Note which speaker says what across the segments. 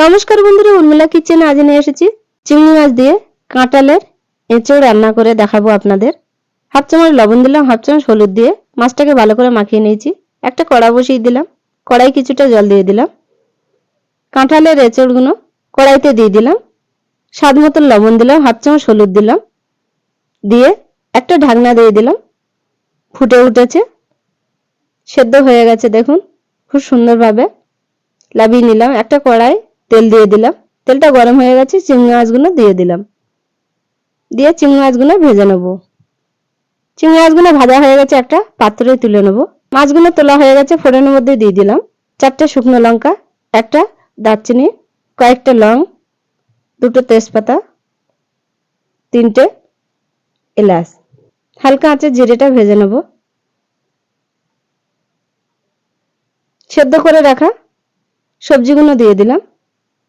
Speaker 1: নমস্কার বন্ধুরা, উর্মিলা কিচেনে আজ নিয়ে এসেছি চিংড়ি মাছ দিয়ে কাঁটালের এঁচড় রান্না করে দেখাবো আপনাদের। হাফ চামচ লবণ দিলাম, হাফ চামচ হলুদ দিয়ে মাছটাকে ভালো করে মাখিয়ে নিয়েছি। একটা কড়া বসিয়ে দিলাম, কড়াই কিছুটা জল দিয়ে দিলাম। কাঁঠালের এঁচড়গুলো কড়াইতে দিয়ে দিলাম। স্বাদ মতন লবণ দিলাম, হাফ চামচ হলুদ দিলাম। দিয়ে একটা ঢাকনা দিয়ে দিলাম। ফুটে উঠেছে, সেদ্ধ হয়ে গেছে দেখুন, খুব সুন্দরভাবে। লাভিয়ে নিলাম একটা কড়াই। তেল দিয়ে দিলাম। তেলটা গরম হয়ে গেছে, চিংড়ি মাছগুলো দিয়ে দিলাম। দিয়ে চিংড়ি মাছগুলো ভেজে নেব। চিংড়ি মাছগুলো ভাজা হয়ে গেছে একটা পাত্রে তুলে নেব। মাছগুলো তোলা হয়ে গেছে, ফোড়নের মধ্যে দিয়ে দিলাম। চারটে শুকনো লঙ্কা, একটা দারচিনি, কয়েকটা লং, দুটো তেজপাতা, তিনটে এলাচ। হালকা আঁচে জিরেটা ভেজে নেব। সেদ্ধ করে রাখা সবজিগুলো দিয়ে দিলাম।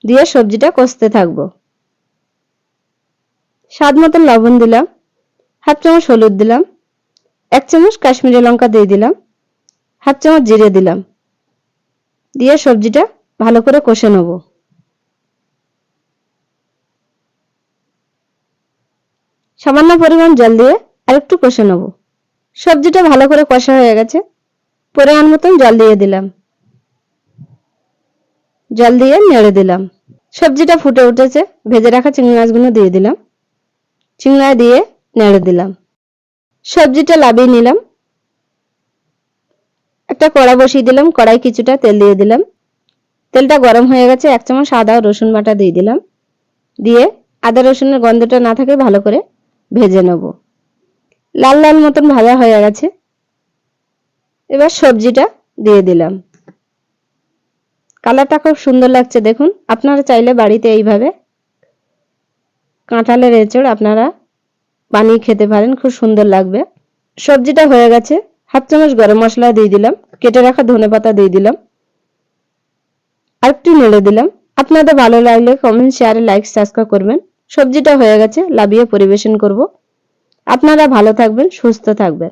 Speaker 1: দিয়ে সবজিটা কষতে থাকব। স্বাদ মতন লবণ দিলাম, হাফ চামচ হলুদ দিলাম, এক চামচ কাশ্মীরি লঙ্কা দিয়ে দিলাম, হাফ চামচ জিরে দিলাম, দিয়ে সবজিটা ভালো করে কষে নেব। সামান্য পরিমাণ জল দিয়ে আরেকটু কষে নেব। সবজিটা ভালো করে কষা হয়ে গেছে, পরিমাণ মতন জল দিয়ে দিলাম। জল দিয়ে নেড়ে দিলাম। সবজিটা ফুটে উঠেছে, ভেজে রাখা চিংড়ি মাছগুলো দিয়ে দিলাম। চিংড়া দিয়ে নেড়ে দিলাম। সবজিটা লাভিয়ে নিলাম। একটা কড়া বসিয়ে দিলাম, কড়াই কিছুটা তেল দিয়ে দিলাম। তেলটা গরম হয়ে গেছে, এক চামচ আদা রসুন বাটা দিয়ে দিলাম। দিয়ে আদা রসুনের গন্ধটা না থাকে ভালো করে ভেজে নেব। লাল লাল মতন ভাজা হয়ে গেছে। এবার সবজিটা দিয়ে দিলাম। কালারটা খুব সুন্দর লাগছে, দেখুন। আপনারা চাইলে বাড়িতে এইভাবে কাঁঠালের এঁচড় আপনারা বানিয়ে খেতে পারেন, খুব সুন্দর লাগবে। সবজিটা হয়ে গেছে। হাফ চামচ গরম মশলা দিয়ে দিলাম, কেটে রাখা ধনে পাতা দিয়ে দিলাম আর একটু নেড়ে দিলাম। আপনাদের ভালো লাগলে কমেন্ট শেয়ার লাইক সাবস্ক্রাইব করবেন। সবজিটা হয়ে গেছে, লাভিয়ে পরিবেশন করব। আপনারা ভালো থাকবেন, সুস্থ থাকবেন।